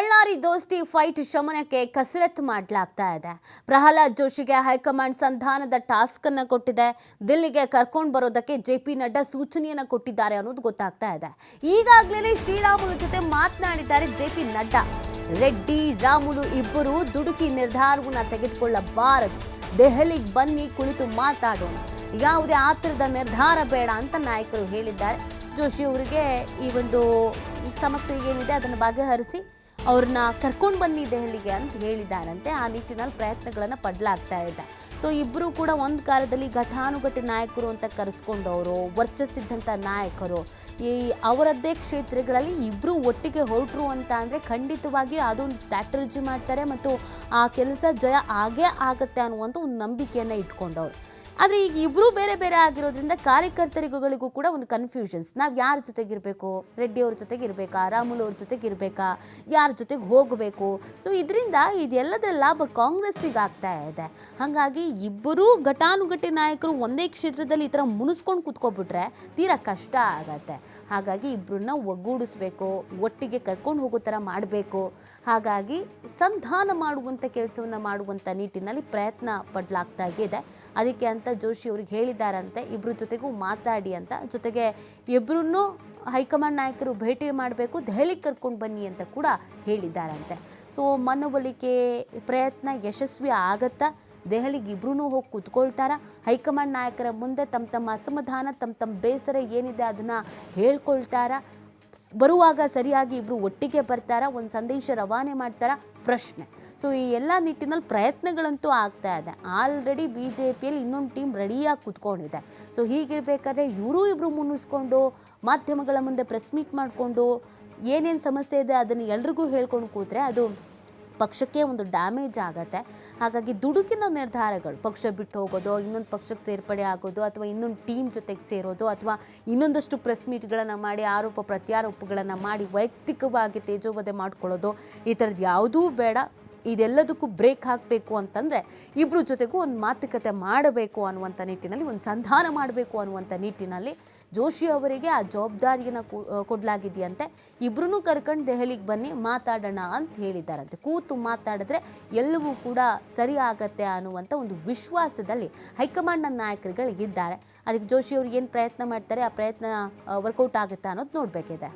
ಬಳ್ಳಾರಿ ದೋಸ್ತಿ ಫೈಟ್ ಶಮನಕ್ಕೆ ಕಸರತ್ತು ಮಾಡಲಾಗ್ತಾ ಇದೆ. ಪ್ರಹ್ಲಾದ್ ಜೋಶಿಗೆ ಹೈಕಮಾಂಡ್ ಸಂಧಾನದ ಟಾಸ್ಕ್ ಅನ್ನ ಕೊಟ್ಟಿದೆ. ದಿಲ್ಲಿಗೆ ಕರ್ಕೊಂಡು ಬರೋದಕ್ಕೆ ಜೆ ಪಿ ನಡ್ಡಾ ಸೂಚನೆಯನ್ನ ಕೊಟ್ಟಿದ್ದಾರೆ ಅನ್ನೋದು ಗೊತ್ತಾಗ್ತಾ ಇದೆ. ಈಗಾಗಲೇ ಶ್ರೀರಾಮುಲು ಜೊತೆ ಮಾತನಾಡಿದ್ದಾರೆ ಜೆ ಪಿ ನಡ್ಡಾ. ರೆಡ್ಡಿ, ರಾಮುಲು ಇಬ್ಬರು ದುಡುಕಿ ನಿರ್ಧಾರವನ್ನ ತೆಗೆದುಕೊಳ್ಳಬಾರದು. ದೆಹಲಿಗೆ ಬನ್ನಿ ಕುಳಿತು ಮಾತಾಡೋಣ. ಯಾವುದೇ ಆತರದ ನಿರ್ಧಾರ ಬೇಡ ಅಂತ ನಾಯಕರು ಹೇಳಿದ್ದಾರೆ. ಜೋಶಿ ಅವರಿಗೆ ಈ ಒಂದು ಸಮಸ್ಯೆ ಏನಿದೆ ಅದನ್ನು ಬಗೆಹರಿಸಿ ಅವ್ರನ್ನ ಕರ್ಕೊಂಡು ಬನ್ನಿ ದೆಹಲಿಗೆ ಅಂತ ಹೇಳಿದ್ದಾರಂತೆ ಆ ನಿಟ್ಟಿನಲ್ಲಿ ಪ್ರಯತ್ನಗಳನ್ನು ಪಡಲಾಗ್ತಾ ಇದೆ. ಸೊ ಇಬ್ಬರು ಕೂಡ ಒಂದು ಕಾಲದಲ್ಲಿ ಘಟಾನುಘಟಿ ನಾಯಕರು ಅಂತ ಕರೆಸ್ಕೊಂಡವರು ವರ್ಚಸ್ಸಿದ್ದಂಥ ನಾಯಕರು, ಈ ಅವರದ್ದೇ ಕ್ಷೇತ್ರಗಳಲ್ಲಿ ಇಬ್ಬರು ಒಟ್ಟಿಗೆ ಹೊರಟರು ಅಂತ ಅಂದರೆ ಖಂಡಿತವಾಗಿ ಅದೊಂದು ಸ್ಟ್ರಾಟಜಿ ಮಾಡ್ತಾರೆ ಮತ್ತು ಆ ಕೆಲಸ ಜಯ ಆಗೇ ಆಗುತ್ತೆ ಅನ್ನುವಂಥ ಒಂದು ನಂಬಿಕೆಯನ್ನು ಇಟ್ಕೊಂಡವ್ರು. ಆದರೆ ಈಗ ಇಬ್ಬರು ಬೇರೆ ಬೇರೆ ಆಗಿರೋದ್ರಿಂದ ಕಾರ್ಯಕರ್ತರಿಗಳಿಗೂ ಕೂಡ ಒಂದು ಕನ್ಫ್ಯೂಷನ್ಸ್ ನಾವು ಯಾರ ಜೊತೆಗೆ ಇರಬೇಕು? ರೆಡ್ಡಿ ಅವ್ರ ಜೊತೆಗೆ ಇರಬೇಕಾ? ರಾಮುಲು ಅವ್ರ ಜೊತೆಗೆ ಇರಬೇಕಾ? ಯಾರ ಜೊತೆಗೆ ಹೋಗಬೇಕು? ಸೊ ಇದರಿಂದ ಇದೆಲ್ಲದರ ಲಾಭ ಕಾಂಗ್ರೆಸ್ಸಿಗೆ ಆಗ್ತಾ ಇದೆ. ಹಾಗಾಗಿ ಇಬ್ಬರೂ ಘಟಾನುಘಟಿ ನಾಯಕರು ಒಂದೇ ಕ್ಷೇತ್ರದಲ್ಲಿ ಈ ಥರ ಮುನಿಸ್ಕೊಂಡು ಕೂತ್ಕೊಬಿಟ್ರೆ ತೀರಾ ಕಷ್ಟ ಆಗತ್ತೆ. ಹಾಗಾಗಿ ಇಬ್ಬರನ್ನ ಒಗ್ಗೂಡಿಸ್ಬೇಕು, ಒಟ್ಟಿಗೆ ಕರ್ಕೊಂಡು ಹೋಗೋ ಥರ ಮಾಡಬೇಕು. ಹಾಗಾಗಿ ಸಂಧಾನ ಮಾಡುವಂಥ ಕೆಲಸವನ್ನು ಮಾಡುವಂಥ ನಿಟ್ಟಿನಲ್ಲಿ ಪ್ರಯತ್ನ ಪಡಲಾಗ್ತಾ ಇದೆ. ಅದಕ್ಕೆ ಅಂತ ಜೋಶಿ ಅವ್ರಿಗೆ ಹೇಳಿದ್ದಾರಂತೆ ಇಬ್ಬರ ಜೊತೆಗೂ ಮಾತಾಡಿ ಅಂತ. ಜೊತೆಗೆ ಇಬ್ಬರನ್ನೂ ಹೈಕಮಾಂಡ್ ನಾಯಕರು ಭೇಟಿ ಮಾಡಬೇಕು, ದೆಹಲಿಗೆ ಕರ್ಕೊಂಡು ಬನ್ನಿ ಅಂತ ಕೂಡ ಹೇಳಿದ್ದಾರಂತೆ. ಸೊ ಮನವೊಲಿಕೆ ಪ್ರಯತ್ನ ಯಶಸ್ವಿ ಆಗತ್ತಾ? ದೆಹಲಿಗೆ ಇಬ್ರು ಹೋಗಿ ಕೂತ್ಕೊಳ್ತಾರ? ಹೈಕಮಾಂಡ್ ನಾಯಕರ ಮುಂದೆ ತಮ್ಮ ತಮ್ಮ ಅಸಮಾಧಾನ, ತಮ್ಮ ತಮ್ಮ ಬೇಸರ ಏನಿದೆ ಅದನ್ನು ಹೇಳ್ಕೊಳ್ತಾರ? ಬರುವಾಗ ಸರಿಯಾಗಿ ಇಬ್ಬರು ಒಟ್ಟಿಗೆ ಬರ್ತಾರ? ಒಂದು ಸಂದೇಶ ರವಾನೆ ಮಾಡ್ತಾರ? ಪ್ರಶ್ನೆ. ಸೊ ಈ ಎಲ್ಲ ನಿಟ್ಟಿನಲ್ಲಿ ಪ್ರಯತ್ನಗಳಂತೂ ಆಗ್ತಾ ಇದೆ. ಆಲ್ರೆಡಿ ಬಿ ಜೆ ಪಿಯಲ್ಲಿ ಇನ್ನೊಂದು ಟೀಮ್ ರೆಡಿಯಾಗಿ ಕೂತ್ಕೊಂಡಿದೆ. ಸೊ ಹೀಗಿರ್ಬೇಕಾದ್ರೆ ಇವರು ಇಬ್ಬರು ಮುನ್ನಿಸ್ಕೊಂಡು, ಮಾಧ್ಯಮಗಳ ಮುಂದೆ ಪ್ರೆಸ್ ಮೀಟ್ ಮಾಡಿಕೊಂಡು ಏನೇನು ಸಮಸ್ಯೆ ಇದೆ ಅದನ್ನು ಎಲ್ರಿಗೂ ಹೇಳ್ಕೊಂಡು ಕೂತ್ರೆ ಅದು ಪಕ್ಷಕ್ಕೆ ಒಂದು ಡ್ಯಾಮೇಜ್ ಆಗುತ್ತೆ. ಹಾಗಾಗಿ ದುಡುಕಿನ ನಿರ್ಧಾರಗಳು, ಪಕ್ಷ ಬಿಟ್ಟು ಹೋಗೋದು, ಇನ್ನೊಂದು ಪಕ್ಷಕ್ಕೆ ಸೇರ್ಪಡೆ ಆಗೋದು, ಅಥವಾ ಇನ್ನೊಂದು ಟೀಮ್ ಜೊತೆಗೆ ಸೇರೋದು, ಅಥವಾ ಇನ್ನೊಂದಷ್ಟು ಪ್ರೆಸ್ ಮೀಟ್ಗಳನ್ನು ಮಾಡಿ, ಆರೋಪ ಪ್ರತ್ಯಾರೋಪಗಳನ್ನು ಮಾಡಿ, ವೈಯಕ್ತಿಕವಾಗಿ ತೇಜೋವಧೆ ಮಾಡ್ಕೊಳ್ಳೋದು, ಈ ಥರದ್ದು ಯಾವುದೂ ಬೇಡ. ಇದೆಲ್ಲದಕ್ಕೂ ಬ್ರೇಕ್ ಹಾಕಬೇಕು ಅಂತಂದರೆ ಇಬ್ಬರ ಜೊತೆಗೂ ಒಂದು ಮಾತುಕತೆ ಮಾಡಬೇಕು ಅನ್ನುವಂಥ ನಿಟ್ಟಿನಲ್ಲಿ, ಒಂದು ಸಂಧಾನ ಮಾಡಬೇಕು ಅನ್ನುವಂಥ ನಿಟ್ಟಿನಲ್ಲಿ ಜೋಶಿ ಅವರಿಗೆ ಆ ಜವಾಬ್ದಾರಿಯನ್ನು ಕೊಡಲಾಗಿದೆಯಂತೆ. ಇಬ್ಬರೂ ಕರ್ಕೊಂಡು ದೆಹಲಿಗೆ ಬನ್ನಿ, ಮಾತಾಡೋಣ ಅಂತ ಹೇಳಿದ್ದಾರಂತೆ. ಕೂತು ಮಾತಾಡಿದ್ರೆ ಎಲ್ಲವೂ ಕೂಡ ಸರಿ ಆಗತ್ತೆ ಅನ್ನುವಂಥ ಒಂದು ವಿಶ್ವಾಸದಲ್ಲಿ ಹೈಕಮಾಂಡ್ನ ನಾಯಕರುಗಳಿಗಿದ್ದಾರೆ ಅದಕ್ಕೆ ಜೋಶಿ ಅವರು ಏನು ಪ್ರಯತ್ನ ಮಾಡ್ತಾರೆ, ಆ ಪ್ರಯತ್ನ ವರ್ಕೌಟ್ ಆಗುತ್ತಾ ಅನ್ನೋದು ನೋಡಬೇಕಿದೆ.